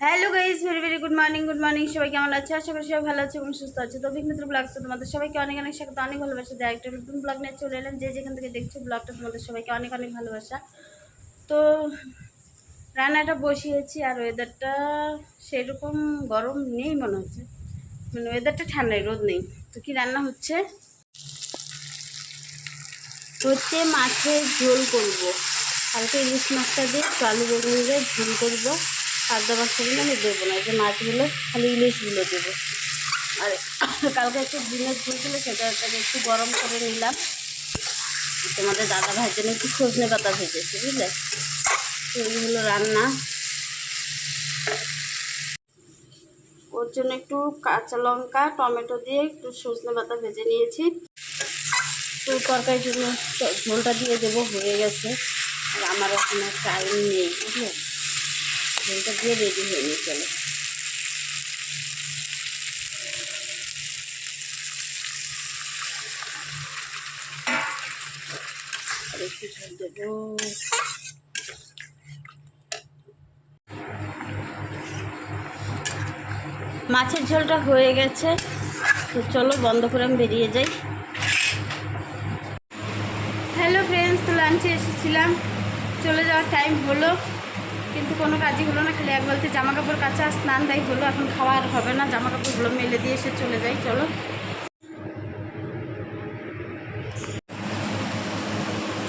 Hello guys very very good morning good morning সবাই কেমন আছে? আশা করি সবাই ভালো আছে এবং সুস্থ আছে। তো বিঘ্নিত্র ব্লগ তোমাদের সবাইকে অনেক অনেক সাথে অনেক ভালোবাসা। দেয় একটা নতুন ব্লগ নিয়ে চলে এলাম। যে যেখান থেকে দেখছ ব্লগটা, তোমাদের সবাইকে অনেক অনেক ভালোবাসা। তো রান্নাটা বসিয়েছি আর ওয়েদারটা সেরকম গরম নেই মনে হচ্ছে। মানে ওয়েদারটা ঠান্ডায়, রোদ নেই। তো কি রান্না হচ্ছে? হচ্ছে মাছের ঝোল করব। কালকে ইলিশ মাছটা দিয়ে আলু বেগুন দিয়ে ঝোল করব। পাবদা মাছগুলো আমি দেবো না যে মাছগুলো, খালি ইলিশগুলো দেবো। আর কালকে একটু ডিমের ঝোল ছিল, সেটা তাকে একটু গরম করে নিলাম। তোমাদের দাদা ভাইয়ের জন্য একটু সজনে পাতা ভেজেছি, বুঝলে? তো রান্না। ওর জন্য একটু কাঁচা লঙ্কা, টমেটো দিয়ে একটু সজনে পাতা ভেজে নিয়েছি। তো তরকারির জন্য ঝোলটা দিয়ে দেবো, হয়ে গেছে। আর আমার এখন টাইম নেই, বুঝলে? ঝোলটা দিয়ে রেডি হয়ে নিয়ে চলো। মাছের ঝোলটা হয়ে গেছে, তো চলো বন্ধ করে আমি বেরিয়ে যাই। হ্যালো ফ্রেন্ডস তো লাঞ্চে এসেছিলাম। চলে যাওয়ার টাইম হলো। কিন্তু কোনো কাজই হলো না, খালি এক বলতে জামা কাপড় কাচা, স্নান দায়ী হলো, এখন খাওয়া আর হবে না জামা কাপড়গুলো মেলে দিয়ে এসে চলে যাই, চলো।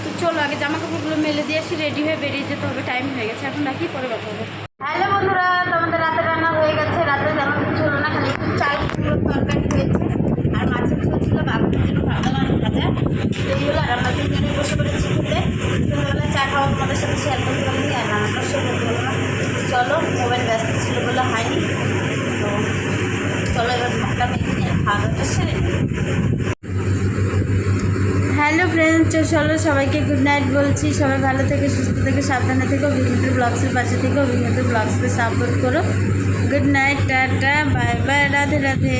তো চলো, আগে জামা কাপড়গুলো মেলে দিয়ে এসে রেডি হয়ে বেরিয়ে যেতে হবে টাইম হয়ে গেছে, এখন রাখি, পরে কথা হবে। হ্যালো বন্ধুরা, তোমাদের রাতে রান্না হয়ে গেছে, রাতে তেমন কিছু হলো না, খালি একটু চাল ছিল, তরকারি হয়েছে, আর মাছের ঝোল ছিল, বাবুর জন্য মাছ ভাজা। এইগুলো আর আমরা তিনজনে বসে পড়েছি খেতে সন্ধ্যাবেলা চা খাওয়া তোমাদের সাথে শেয়ার করতে পারিনি আর রান্নাটা শেয়ার করতে পারব না চলো, মোবাইল ব্যস্ত ছিল বলে হয়নি। তো চলো এবার ভাতটা মেখে নিয়ে খাওয়া সেরে হ্যালো ফ্রেন্ডস চলো সবাইকে গুড নাইট বলছি। সবাই ভালো থেকে, সুস্থ থেকে, সাবধানে থেকো বিভিন্ন ব্লগসের পাশে থেকো বিভিন্ন ব্লগসকে সাপোর্ট করো। Good night tata bye bye Radhe Radhe.